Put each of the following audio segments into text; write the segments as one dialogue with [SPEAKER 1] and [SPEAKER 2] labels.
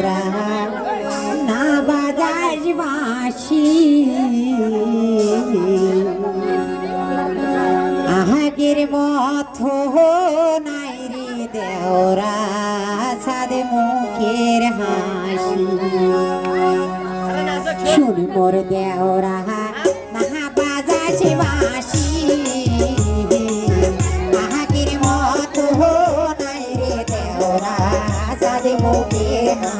[SPEAKER 1] তোরা না বাজাস বাসি আহাগের মথ নাই রে দেওরা সাদে মুখের হাসি। শুনি মোর দেওরা না বাজাস বাসি আহাগের মথ নাই রে দেওরা সাদে মুখের হাসি।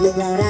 [SPEAKER 1] You got